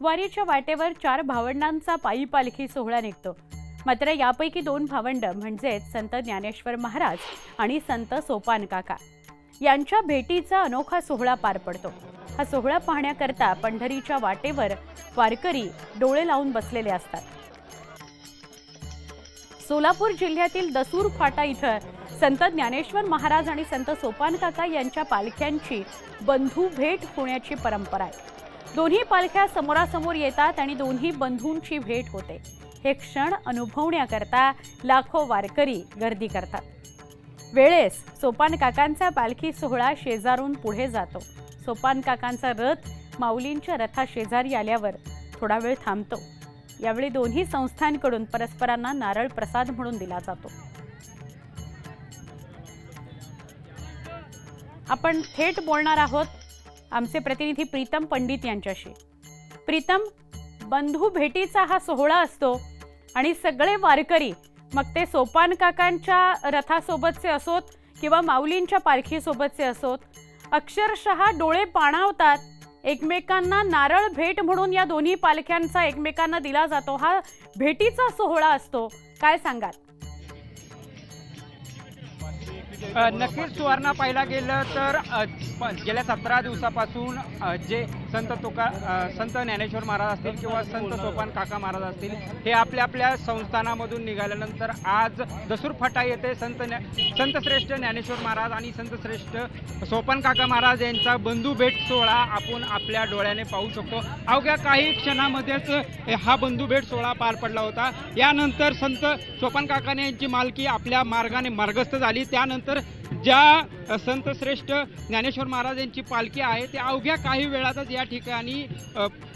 वारीच्या वाटेवर चार भावंडांचा पायी पालखी सोहळा निघतो. मात्र यापैकी दोन भावंड म्हणजेच संत ज्ञानेश्वर महाराज आणि संत सोपान काका. यांच्या भेटीचा अनोखा सोहळा पार पडतो. हा सोहळा पाहण्याकरता पंढरीच्या वाटेवर वारकरी डोळे लावून बसलेले असतात. सोलापूर जिल्ह्यातील दसूर फाटा इथं संत ज्ञानेश्वर महाराज आणि संत सोपान काका यांच्या पालख्यांची बंधू भेट होण्याची परंपरा आहे. दोन्ही पालख्या समोरासमोर येतात आणि दोन्ही बंधूंची भेट होते. हे क्षण अनुभवण्याकरता लाखो वारकरी गर्दी करतात. वेळेस सोपान काकांचा पालखी सोहळा शेजारून पुढे जातो. सोपान काकांचा रथ माऊलींच्या रथा शेजारी आल्यावर थोडा वेळ थांबतो. यावेळी दोन्ही संस्थांकडून परस्परांना नारळ प्रसाद म्हणून दिला जातो. आपण थेट बोलणार आहोत आमचे प्रतिनिधी प्रीतम पंडित यांच्याशी. प्रीतम बंधू भेटीचा हा सोहळा असतो आणि सगळे वारकरी मग ते सोपान काकांच्या रथासोबतचे असोत किंवा माऊलींच्या पालखीसोबतचे असोत अक्षरशः डोळे पाणावतात. एकमेकांना नारळ भेट म्हणून या दोन्ही पालख्यांचा एकमेकांना दिला जातो. हा भेटीचा सोहळा असतो. काय सांगाल? नक्कीच सुवर्णा पाहिला गेलं तर प- गेल्या सतरा दिवसापासून जे संत तुका संत ज्ञानेश्वर महाराज असतील किंवा संत सोपान काका महाराज असतील हे आपल्या आपल्या संस्थानामधून निघाल्यानंतर आज दसूर फटा येथे संत ज्ञा- संत श्रेष्ठ ज्ञानेश्वर महाराज आणि संत श्रेष्ठ सोपान काका महाराज यांचा बंधू भेट सोहळा आपण आपल्या डोळ्याने पाहू शकतो. अवघ्या काही क्षणामध्येच हा बंधू भेट सोहळा पार पडला होता. यानंतर संत सोपान काकाने यांची मालकी आपल्या मार्गाने मार्गस्थ झाली. त्यानंतर तर ज्या संतश्रेष्ठ ज्ञानेश्वर महाराजांची पालखी आहे ते अवघ्या काही वेळातच या ठिकाणी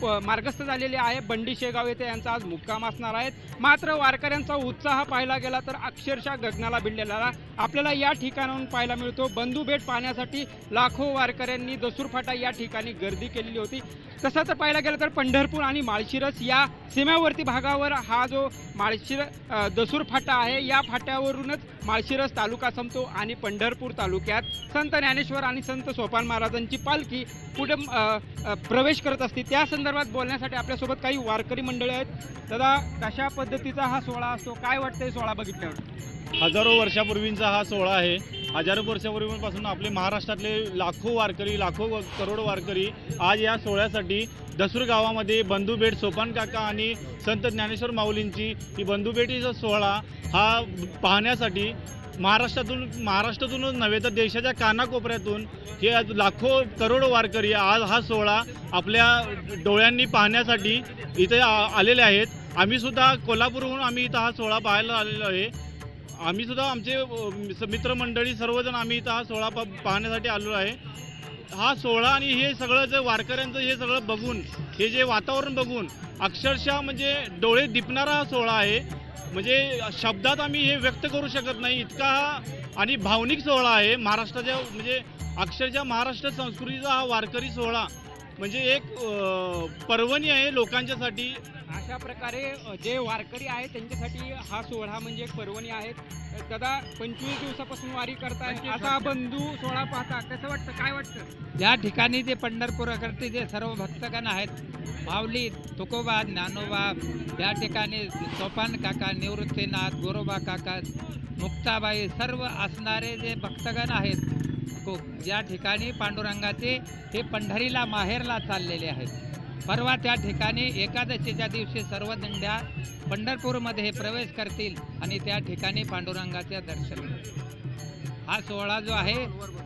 मार्गस्थ झालेले आहे. बंडी शेगाव येथे यांचा आज मुक्काम असणार आहेत. मात्र वारकऱ्यांचा उत्साह पाहायला गेला तर अक्षरशः गगनाला भिडलेला आपल्याला या ठिकाणाहून पाहायला मिळतो बंधू भेट पाहण्यासाठी लाखो वारकऱ्यांनी दसूरफाटा या ठिकाणी गर्दी केलेली होती. तसं तर पाहायला गेलं तर पंढरपूर आणि माळशिरस या सीमेवर्ती भागावर हा जो माळशिर दसूर फाटा आहे या फाट्यावरूनच माळशिरस तालुका संपतो आणि पंढर पंढरपूर तालुक्यात संत ज्ञानेश्वर आणि संत सोपान महाराजांची पालखी पुढे प्रवेश करत असते. त्या संदर्भात बोलण्यासाठी आपल्यासोबत काही वारकरी मंडळी आहेत. दादा कशा पद्धतीचा हा सोहळा असतो? काय वाटतंय सोहळा बघितल्यावर? हजारो वर्षापूर्वींचा हा सोहळा आहे. हजारो वर्षापूर्वीपासून आपले महाराष्ट्रातले लाखो वारकरी लाखो करोडो वारकरी आज या सोहळ्यासाठी दसूर गावामध्ये बंधुभेट सोपान काका आणि संत ज्ञानेश्वर माऊलींची ही बंधुभेटीचा सोहळा हा पाहण्यासाठी महाराष्ट्रातून महाराष्ट्रातूनच नव्हे तर देशाच्या कानाकोपऱ्यातून हे लाखो करोडो वारकरी आज हा सोहळा आपल्या डोळ्यांनी पाहण्यासाठी इथे आ- आलेले आहेत. आम्ही सुद्धा कोल्हापूरहून आम्ही इथं हा सोहळा पाहायला आलेलो आहे. आम्ही सुद्धा आमचे मित्रमंडळी सर्वजण आम्ही इथं हा सोहळा पा पाहण्यासाठी आलो आहे. हा सोहळा आणि हे सगळं जे वारकऱ्यांचं हे सगळं बघून हे जे वातावरण बघून अक्षरशः म्हणजे डोळे दिपणारा हा सोहळा आहे. म्हणजे शब्दात आम्ही हे व्यक्त करू शकत नाही. इतका हा आणि भावनिक सोहळा आहे. महाराष्ट्राच्या म्हणजे अक्षरशः महाराष्ट्र संस्कृतीचा हा वारकरी सोहळा म्हणजे एक पर्वणी आहे लोकांच्यासाठी. अशा प्रकारे जे वारकरी आहेत त्यांच्यासाठी हा सोहळा म्हणजे एक पर्वणी आहेत. दादा पंचवीस दिवसापासून वारी करताय. असा बंधू सोहळा पाहता कसं वाटतं? काय वाटतं? या ठिकाणी जे पंढरपूरकडचे जे सर्व भक्तगण आहेत माऊली तुकोबा ज्ञानोबा या ठिकाणी सोपान काका निवृत्तीनाथ गोरोबा काका मुक्ताबाई सर्व असणारे जे भक्तगण आहेत को या ठिकाणी पांडुरंगाचे हे पंढरीला माहेरला चाललेले आहेत. परवा त्या ठिकाणी एकादशीच्या दिवशी सर्व दिंड्या पंढरपूरमध्ये प्रवेश करतील आणि त्या ठिकाणी पांडुरंगाचे दर्शन हा सोहळा जो आहे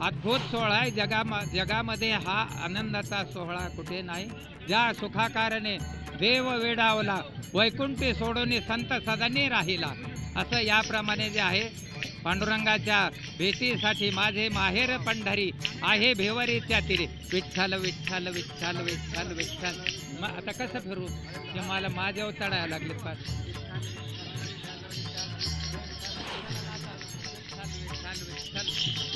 अद्भुत सोहळा आहे. जगा जगामध्ये हा आनंदाचा सोहळा कुठे नाही. ज्या सुखाकारणे देव वेडावला वैकुंठी सोडून संत सदनी राहिला असं याप्रमाणे जे आहे पांडुरंगाच्या भेटीसाठी माझे माहेर पंढरी आहे भेवरीच्या तिरे विठ्ठल विठ्ठल विठ्ठल विठ्ठल विठ्ठल मग आता कसं फिरू ते मला माझ्यावर चढायला लागले फार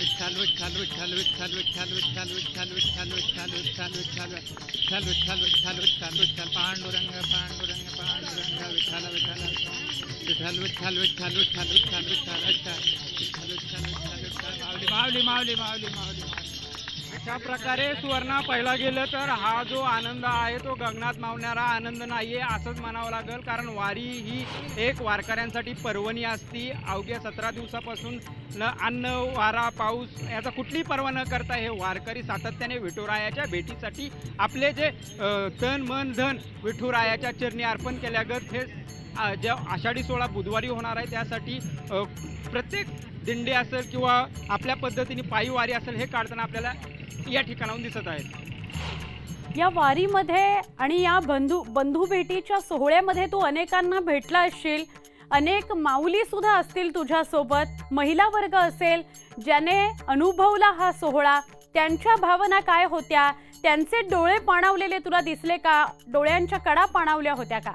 विठ्ठल विठ्ठल विठ्ठल विठ्ठल विठ्ठल विठ्ठल विठ्ठल विठ्ठल विठ्ठल विठ्ठल विठ्ठल विठ्ठल विठ्ठल विठ्ठल विठ्ठल विठ्ठल पांडुरंग पांडुरंग पांडुरंग विठ्ठल विठ्ठल विठ्ठल विठ्ठल विठ्ठल विठ्ठल विठ्ठल विठ्ठल विठ्ठल विठ्ठल माऊली माऊली माऊली माऊली माऊली अशा प्रकारे सुवर्णा पहिला गेलं तर हा जो आनंद आहे तो गगनात मावणारा आनंद नाहीये असंच म्हणावं लागेल कारण वारी ही एक वारकऱ्यांसाठी पर्वणी असती. अवघ्या सतरा दिवसापासून न अन्न वारा पाऊस याचा कुठली पर्वा न करता हे वारकरी सातत्याने विठुरायाच्या भेटीसाठी आपले जे तन मन धन विठुरायाच्या चरणी अर्पण केल्यागत हे ज्या आषाढी सोळा बुधवारी होणार आहे त्यासाठी प्रत्येक दिंडी असेल किंवा आपल्या पद्धतीने पायी वारी असेल हे काढताना आपल्याला या ठिकाणाहून दिसत आहे या वारीमध्ये आणि या बंधू बंधू भेटीच्या सोहळ्यामध्ये तू अनेकांना भेटला असशील. अनेक माऊली सुद्धा असतील तुझ्यासोबत. महिला वर्ग असेल ज्याने अनुभवला हा सोहळा. त्यांच्या भावना काय होत्या? त्यांचे डोळे पाणावलेले तुला दिसले का? डोळ्यांच्या कडा पाणावल्या होत्या का?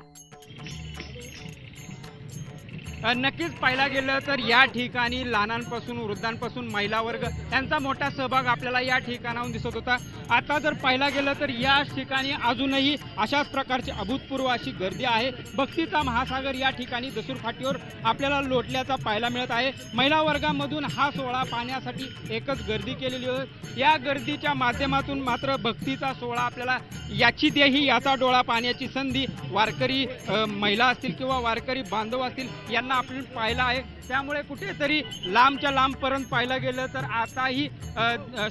नक्कीच पाहिलं गेलं तर या ठिकाणी लहानांपासून वृद्धांपासून महिला वर्ग यांचा मोठा सहभाग आपल्याला या ठिकाणाहून दिसत होता. आता जर पाहिला गेलं तर या ठिकाणी अजूनही अशाच प्रकारची अभूतपूर्व अशी गर्दी आहे. भक्तीचा महासागर या ठिकाणी दसूर फाटीवर आपल्याला लोटल्याचा पाहायला मिळत आहे. महिला वर्गामधून हा सोहळा पाहण्यासाठी एकच गर्दी केलेली होती या गर्दीच्या माध्यमातून मात्र भक्तीचा सोहळा आपल्याला याची देही याचा डोळा पाहण्याची संधी वारकरी महिला असतील किंवा वारकरी बांधव असतील यांना आपण पाहिलं आहे. त्यामुळे कुठेतरी लांबच्या लांबपर्यंत पाहिलं गेलं तर आताही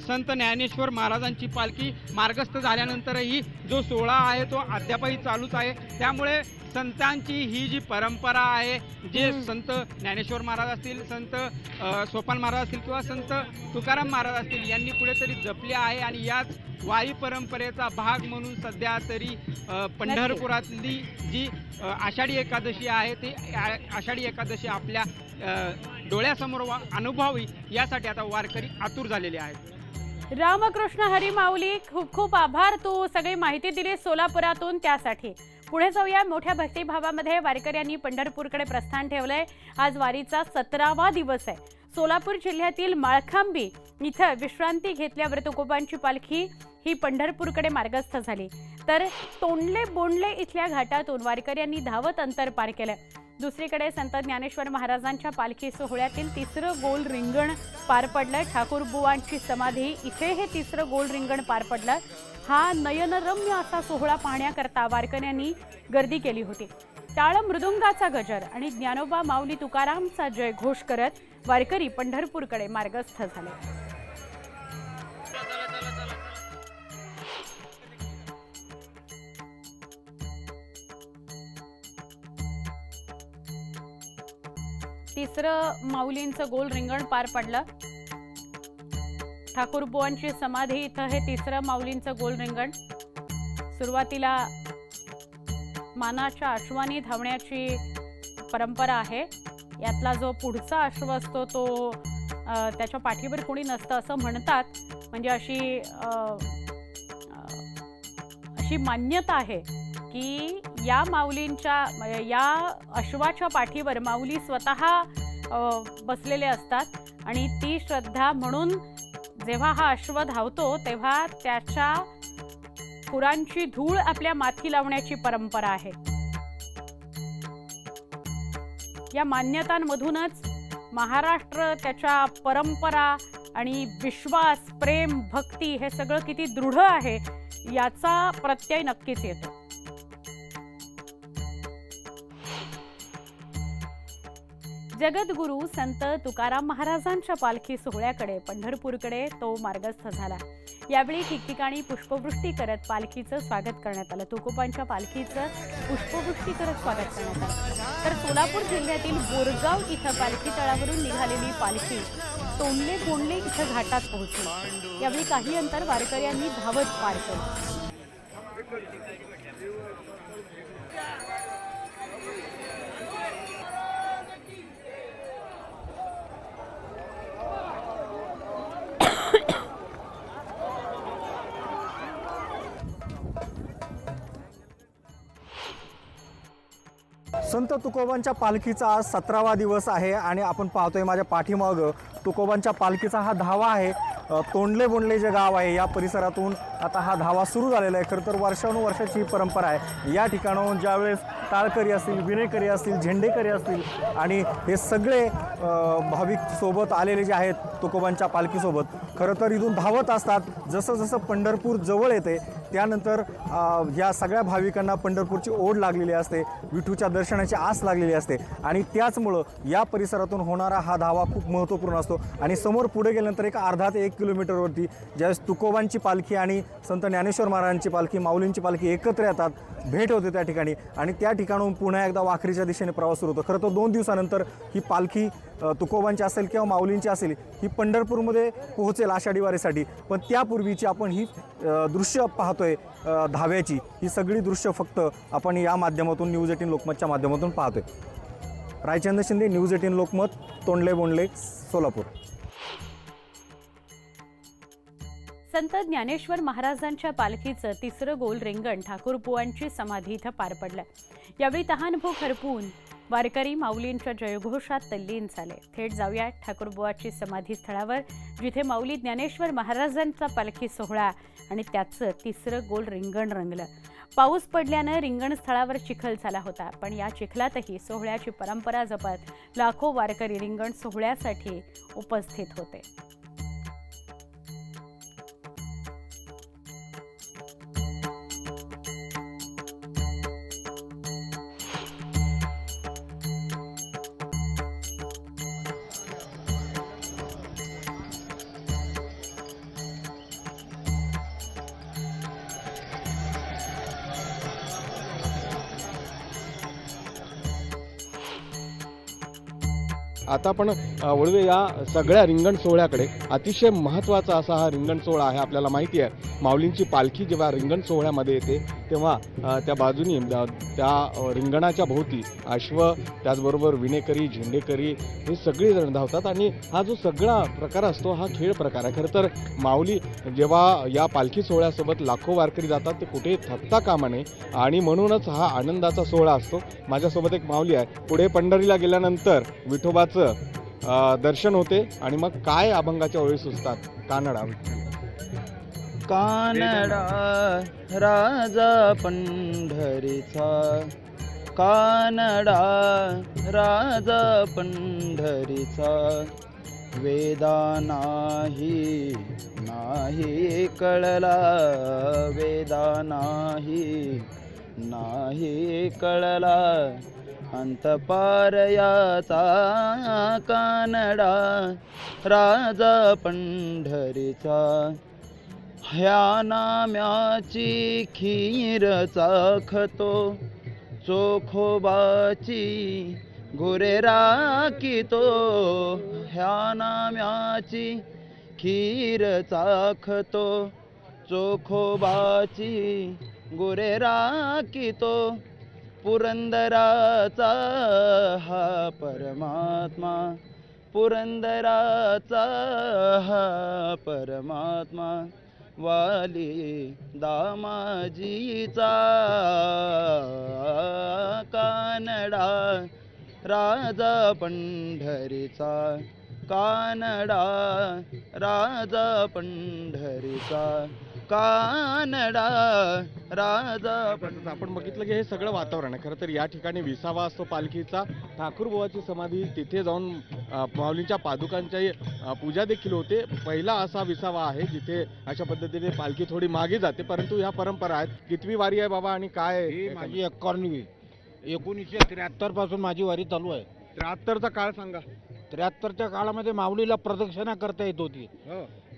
संत ज्ञानेश्वर महाराजांची पालखी मार्गस्थ झाल्यानंतरही जो सोहळा आहे तो अद्यापही चालूच आहे. त्यामुळे संतांची ही जी परंपरा आहे जे संत ज्ञानेश्वर महाराज असतील संत सोपान महाराज असतील किंवा संत तुकाराम महाराज असतील यांनी कुठेतरी जपले आहे आणि याच वारी परंपरेचा भाग म्हणून सध्या तरी पंढरपुरातली जी आषाढी एकादशी आहे ती आषाढी एकादशी आपल्या डोळ्यासमोर वा- अनुभवावी यासाठी आता वारकरी आतुर झालेले आहेत. रामकृष्ण हरी माऊली खूप खूप आभार. तू सगळी माहिती दिली सोलापुरातून त्यासाठी. पुढे जाऊया. मोठ्या भक्तिभावामध्ये वारकऱ्यांनी पंढरपूरकडे प्रस्थान ठेवलंय. आज वारीचा सतरावा दिवस आहे. सोलापूर जिल्ह्यातील माळखांबी इथं विश्रांती घेतल्यावर तुकोबांची पालखी ही पंढरपूरकडे मार्गस्थ झाली. तर तोंडले बोंडले इथल्या घाटातून वारकऱ्यांनी धावत अंतर पार केलं. दुसरीकडे संत ज्ञानेश्वर महाराजांच्या पालखी सोहळ्यातील तिसरं गोल रिंगण पार पडलं. ठाकूरबुवांची समाधी इथे हे तिसरं गोल रिंगण पार पडलं. हा नयनरम्य असा सोहळा पाहण्याकरता वारकऱ्यांनी गर्दी केली होती. टाळ मृदुंगाचा गजर आणि ज्ञानोबा माऊली तुकारामचा जय घोष करत वारकरी पंढरपूरकडे मार्गस्थ झाले. तिसरं माऊलींचं गोल रिंगण पार पडलं. ठाकूर बुवांची समाधी इथं हे तिसरं माऊलींचं गोल रिंगण सुरुवातीला मानाच्या अश्वानी धावण्याची परंपरा आहे. यातला जो पुढचा अश्व असतो तो त्याच्या पाठीवर कोणी नसतं असं म्हणतात. म्हणजे अशी अशी मान्यता आहे की या माऊलींच्या या अश्वाच्या पाठीवर माऊली स्वतः बसलेले असतात. आणि ती श्रद्धा म्हणून जेव्हा हा अश्व धावतो तेव्हा त्याच्या खुरांची धूळ आपल्या माथी लावण्याची परंपरा आहे. या मान्यतांमधूनच महाराष्ट्र त्याच्या परंपरा आणि विश्वास प्रेम भक्ती हे सगळं किती दृढ आहे याचा प्रत्यय नक्कीच येतो. जगद्गुरू संत तुकाराम महाराजांच्या पालखी सोहळ्याकडे पंढरपूरकडे तो मार्गस्थ झाला. यावेळी ठिकठिकाणी पुष्पवृष्टी करत पालखीचं स्वागत करण्यात आलं. तुकोबांच्या पालखीचं पुष्पवृष्टी करत स्वागत करण्यात आलं. तर सोलापूर जिल्ह्यातील बोरगाव इथं पालखी तळावरून निघालेली पालखी तोंडले बोंडले इथं घाटात पोहोचली. यावेळी काही अंतर वारकऱ्यांनी धावत पार केलं. संत तुकोबांच्या पालखीचा आज सतरावा दिवस आहे आणि आपण पाहतोय माझ्या पाठीमागं तुकोबांच्या पालखीचा हा धावा आहे. तोंडले बोंडले जे गाव आहे या परिसरातून आता हा धावा सुरू झालेला आहे. खरं तर वर्षानुवर्षाची ही परंपरा आहे. या ठिकाणाहून ज्यावेळेस टाळकरी असतील विनेकरी असतील झेंडेकरी असतील आणि हे सगळे भाविक सोबत आलेले जे आहेत तुकोबांच्या पालखीसोबत खरं तर इथून धावत असतात. जसं जसं पंढरपूर जवळ येते त्यानंतर या सगळ्या भाविकांना पंढरपूरची ओढ लागलेली असते विठूच्या दर्शनाची आस लागलेली असते आणि त्याचमुळं या परिसरातून होणारा हा धावा खूप महत्त्वपूर्ण असतो. आणि समोर पुढे गेल्यानंतर एक अर्धा ते एक किलोमीटरवरती ज्यावेळेस तुकोबांची पालखी आणि संत ज्ञानेश्वर महाराजांची पालखी माऊलींची पालखी एकत्र येतात भेट होते त्या ठिकाणी आणि त्या ठिकाणून पुन्हा एकदा वाखरीच्या दिशेने प्रवास सुरू होतो. खरं तर दोन दिवसानंतर ही पालखी तुकोबांची असेल किंवा माऊलींची असेल ही पंढरपूरमध्ये पोहोचेल आषाढी वारीसाठी. पण त्यापूर्वीची आपण ही दृश्य पाहतोय धाव्याची. ही सगळी दृश्य फक्त आपण या माध्यमातून न्यूज एटीन लोकमतच्या माध्यमातून पाहतोय. Raichandra Shinde news eighteen Lokmat Tondale Bondale Solapur. संत ज्ञानेश्वर महाराजांच्या पालखीचं तिसरं गोल रिंगण ठाकूर समाधी इथं पार पडलं. यावेळी तहानभूक हरपून वारकरी माऊलींच्या जयघोषात तल्लीन झाले थेट जाऊया ठाकूरबुवाची समाधी स्थळावर जिथे माऊली ज्ञानेश्वर महाराजांचा पालखी सोहळा आणि त्याचं तिसरं गोल रिंगण रंगलं. पाऊस पडल्यानं रिंगण स्थळावर चिखल झाला होता पण या चिखलातही सोहळ्याची परंपरा जपत लाखो वारकरी रिंगण सोहळ्यासाठी उपस्थित होते. आता आपण वळूया या सगळ्या रिंगण सोहळ्याकडे. अतिशय महत्त्वाचा असा हा रिंगण सोहळा आहे आपल्याला माहिती आहे. माऊलींची पालखी जेव्हा रिंगण सोहळ्यामध्ये येते तेव्हा त्या बाजूनी त्या रिंगणाच्या भोवती अश्व त्याचबरोबर विणेकरी झेंडेकरी हे सगळेजण धावतात आणि हा जो सगळा प्रकार असतो हा खेळ प्रकार आहे. खरं तर माऊली जेव्हा या पालखी सोहळ्यासोबत लाखो वारकरी जातात ते कुठे थकता कामा नये आणि म्हणूनच हा आनंदाचा सोहळा असतो. माझ्यासोबत एक माऊली आहे. पुढे पंढरीला गेल्यानंतर विठोबाचं दर्शन होते आणि मग काय अभंगाच्या ओळी सुचतात? कानडा. कानडा राजा पंढरीचा. कानडा राजा पंढरीचा. वेदा नाही नाही कळला. वेदा नाही नाही कळला. अंतपारयाचा कानडा राजा पंढरीचा. ह्या नाम्याची खीर चाखतो चोखोबाची गुरे राखितो. ह्या नाम्याची खीर चाखतो चोखोबाची गुरे राखितो. पुरंदराचा हा परमात्मा पुरंदराचा हा परमात्मा. वाली दामाजीचा कानडा राजा पंढरीचा कानडा राजा पंढरीचा कानडा राजा आपण आपण बघितलं की हे सगळं वातावरण आहे. खरं तर या ठिकाणी विसावा असतो पालखीचा. ठाकूर बुवाची समाधी तिथे जाऊन माऊलींच्या पादुकांची अ, पूजा देखील होते. पहिला असा विसावा आहे जिथे अशा पद्धतीने पालखी थोडी मागे जाते. परंतु ह्या परंपरा आहेत. कितवी वारी आहे बाबा आणि काय ही माझी एकोणीसशे त्र्याहत्तरपासून माझी वारी चालू आहे. त्र्याहत्तरचा काळ सांगा. त्र्याहत्तरच्या काळामध्ये माऊलीला प्रदक्षिणा करता येत होती.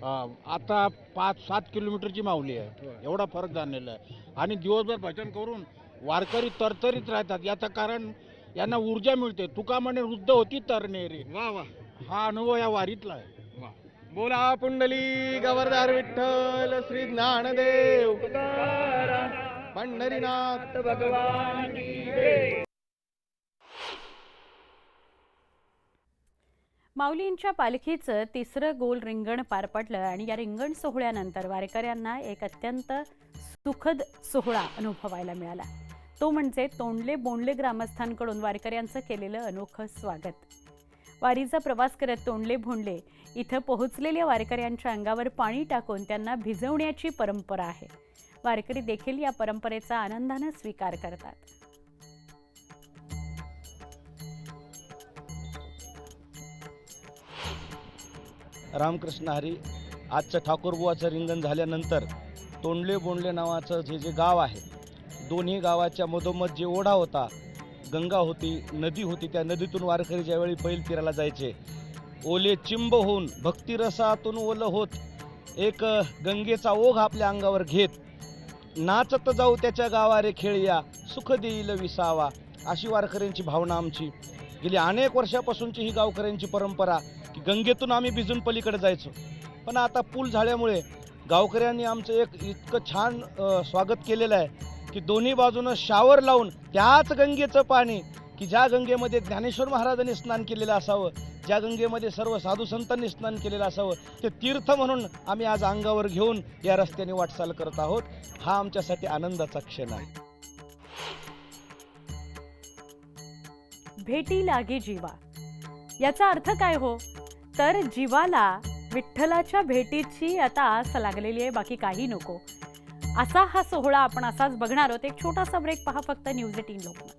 अं, आता पाच सात किलोमीटरची माऊली आहे. एवढा फरक जाणलेला आहे. आणि दिवसभर भजन करून वारकरी तरतरीत राहतात. याचं कारण यांना ऊर्जा मिळते. तुका म्हणे वृद्ध होती तरनेरी वा वा. हा अनुभव या वारीतला आहे. बोला पुंडली गवर्धार विठ्ठल श्री ज्ञानदेव. पंढरीनाथ. माऊलींच्या पालखीचं तिसरं गोल रिंगण पार पडलं आणि या रिंगण सोहळ्यानंतर वारकऱ्यांना एक अत्यंत सुखद सोहळा अनुभवायला मिळाला. तो म्हणजे तोंडले बोंडले ग्रामस्थांकडून वारकऱ्यांचं केलेलं अनोखं स्वागत. वारीचा प्रवास करत तोंडले भोंडले इथं पोहोचलेल्या वारकऱ्यांच्या अंगावर पाणी टाकून त्यांना भिजवण्याची परंपरा आहे. वारकरी देखील या परंपरेचा आनंदानं स्वीकार करतात. रामकृष्ण हरी आजचं ठाकूरबुवाचं रिंगण झाल्यानंतर तोंडले बोंडले नावाचं जे जे गाव आहे दोन्ही गावाच्या मधोमध जे ओढा होता गंगा होती नदी होती त्या नदीतून वारकरी ज्यावेळी बैल फिरायला जायचे ओले चिंब होऊन भक्तिरसातून ओलं होत एक गंगेचा ओघ आपल्या अंगावर घेत नाचत जाऊ त्याच्या गावारे खेळया सुख देईल विसावा अशी वारकऱ्यांची भावना आमची. गेली अनेक वर्षापासूनची ही गावकऱ्यांची परंपरा की गंगेतून आम्ही भिजून पलीकडे जायचो. पण आता पूल झाल्यामुळे गावकऱ्यांनी आमचं एक इतकं छान स्वागत केलेलं आहे की दोन्ही बाजूनं शावर लावून त्याच गंगेचं पाणी की ज्या गंगेमध्ये ज्ञानेश्वर महाराजांनी स्नान केलेलं असावं ज्या गंगेमध्ये सर्व साधू संतांनी स्नान केलेलं असावं ते तीर्थ म्हणून आम्ही आज अंगावर घेऊन या रस्त्याने वाटचाल करत आहोत. हा आमच्यासाठी आनंदाचा क्षण आहे. भेटी लागे जीवा. याचा अर्थ काय हो? तर जीवाला विठ्ठलाच्या भेटीची आता आस लागलेली आहे बाकी काही नको. असा हा सोहळा आपण असाच बघणार आहोत. एक छोटासा ब्रेक पहा फक्त न्यूज एटीन लोकमत